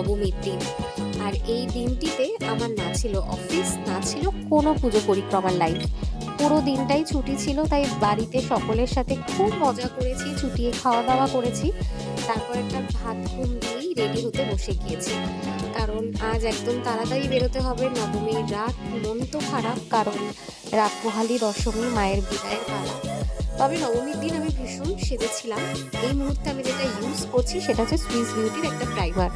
নবমীর দিন। আর এই দিনটিতে আমার না ছিল অফিস না ছিল কোনো পুজো পরিক্রমার লাইফ পুরো দিনটাই ছুটি ছিল, তাই বাড়িতে সকলের সাথে খুব মজা করেছি ছুটিয়ে খাওয়া দাওয়া করেছি। তারপর একটা ভাত ঘুম দিয়েই রেডি হতে বসে গিয়েছি। কারণ আজ একদম তাড়াতাড়ি বেরোতে হবে, নবমীর রাত মন তো খারাপ, কারণ রাত পোহালি দশমী, মায়ের বিদায়ের পালা। তবে নবমীর দিন আমি ভীষণ সেজেছিলাম। এই মুহূর্তে আমি যেটা ইউজ করছি সেটা হচ্ছে সুইস বিউটির একটা প্রাইমার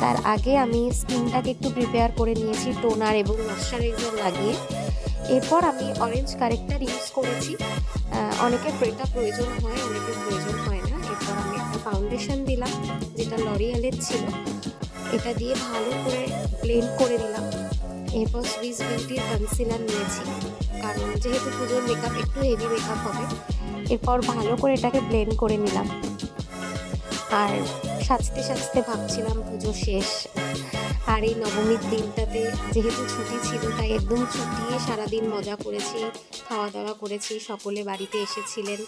তার আগে আমি স্কিনটাকে একটু প্রিপেয়ার করে নিয়েছি টোনার এবং ময়শ্চারাইজার লাগিয়ে। এরপর আমি অরেঞ্জ কারেক্টার ইউজ করেছি। অনেকের প্রেটা প্রয়োজন হয়, অনেকের প্রয়োজন হয় না। এরপর আমি একটা ফাউন্ডেশন দিলাম, যেটা লরিয়ালের ছিল। এটা দিয়ে ভালো করে ব্লেন্ড করে নিলাম। এরপর সুইস বিউটির কনসিলার নিয়েছি, কারণ যেহেতু পুজোর মেকআপ একটু হেভি মেকআপ হবে, এরপর ভালো করে এটাকে ব্লেন্ড করে নিলাম। আর সাজতে সাজতে ভাবছিলাম পুজো শেষ। আর এই নবমীর দিনটাতে যেহেতু ছুটি ছিল, তাই একদম ছুটিয়ে সারাদিন মজা করেছি খাওয়া দাওয়া করেছি, সকলে বাড়িতে এসেছিলেন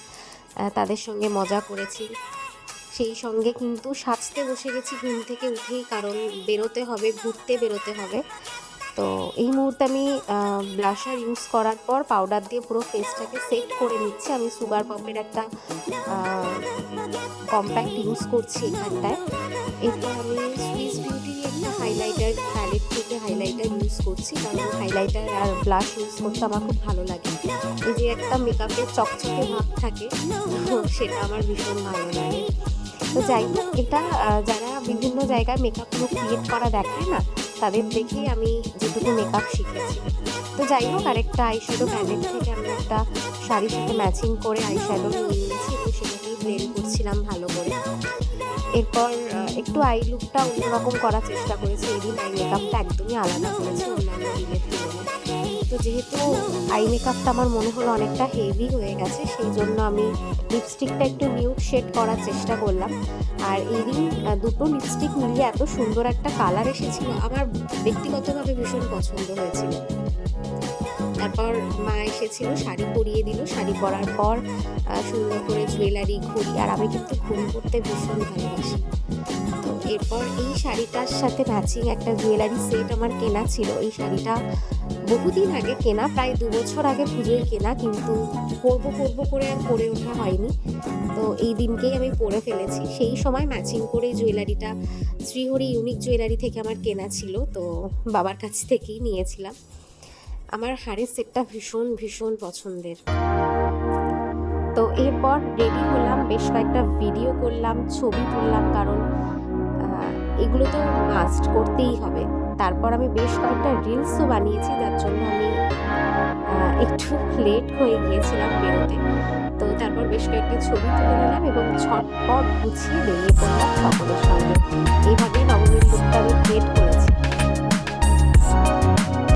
তাদের সঙ্গে মজা করেছি। সেই সঙ্গে কিন্তু সাজতে বসে গেছি ঘুম থেকে উঠেই, কারণ বেরোতে হবে, ঘুরতে বেরোতে হবে। তো এই মুহূর্তে আমি ব্লাশার ইউজ করার পর পাউডার দিয়ে পুরো ফেসটাকে সেট করে নিচ্ছি। আমি সুগার পপের একটা কম্প্যাক্ট ইউজ করছি এখানটায়। এরপর আমি সুইস বিউটির একটা হাইলাইটার প্যালেট থেকে হাইলাইটার ইউজ করছি। কারণ হাইলাইটার আর ব্লাশ ইউজ করতে আমার খুব ভালো লাগে। এই যে একটা মেকআপের চকচকে ভাব থাকে সেটা আমার ভীষণ ভালো লাগে। তো যাই হোক, এটা যারা বিভিন্ন জায়গায় মেকআপগুলো ক্রিয়েট করা দেখায় না তাদের দেখেই আমি যেটুকু মেকআপ শিখেছি। তো যাই হোক আরেকটা আইশ্যাডো প্যালেট থেকে আমি একটা শাড়ির সাথে ম্যাচিং করে আই আইশ্যাডো নিয়ে নিয়েছি এবং সেটাকেই ব্লেন্ড করছিলাম ভালো করে। এরপর একটু আই লুকটা অন্যরকম করার চেষ্টা করেছি। এদিন দিন আই মেকআপটা একদমই আলাদা করেছি, অন্যান্য দিনের তো যেহেতু আই মেকআপটা আমার মনে হলো অনেকটা হেভি হয়ে গেছে সেই জন্য আমি লিপস্টিকটা একটু নিউড শেড করার চেষ্টা করলাম। আর আহ, দুটো লিপস্টিক মিলিয়ে এত সুন্দর একটা কালার এসেছিল আমার ব্যক্তিগতভাবে ভীষণ পছন্দ হয়েছিল। তারপর মা এসেছিল শাড়ি পরিয়ে দিল শাড়ি পরার পর সুন্দর করে জুয়েলারি ঘড়ি আর আমি কিন্তু ঘড়ি পরতে ভীষণ ভালোবাসি। এরপর এই শাড়িটার সাথে ম্যাচিং একটা জুয়েলারি সেট আমার কেনা ছিল এই শাড়িটা বহুদিন আগে কেনা, প্রায় দু বছর আগে পুজোয় কেনা, কিন্তু পরবো পরবো করে আর পরে ওঠা হয়নি। তো এই দিনকেই আমি পরে ফেলেছি। সেই সময় ম্যাচিং করে জুয়েলারিটা শ্রীহরি ইউনিক জুয়েলারি থেকে আমার কেনা ছিল, তো বাবার কাছ থেকেই নিয়েছিলাম। আমার হাড়ের সেটটা ভীষণ ভীষণ পছন্দের। তো এরপর রেডি হলাম, বেশ কয়েকটা ভিডিও করলাম, ছবি তুললাম, কারণ এগুলো তো মাস্ট করতেই হবে। তারপর আমি বেশ কয়েকটা রিলসও বানিয়েছি, যার জন্য আমি একটু লেট হয়ে গিয়েছিলাম বেরোতে। তো তারপর বেশ কয়েকটা ছবি তুলে নিলাম এবং ছটপট গুছিয়ে বেরিয়ে পড়লাম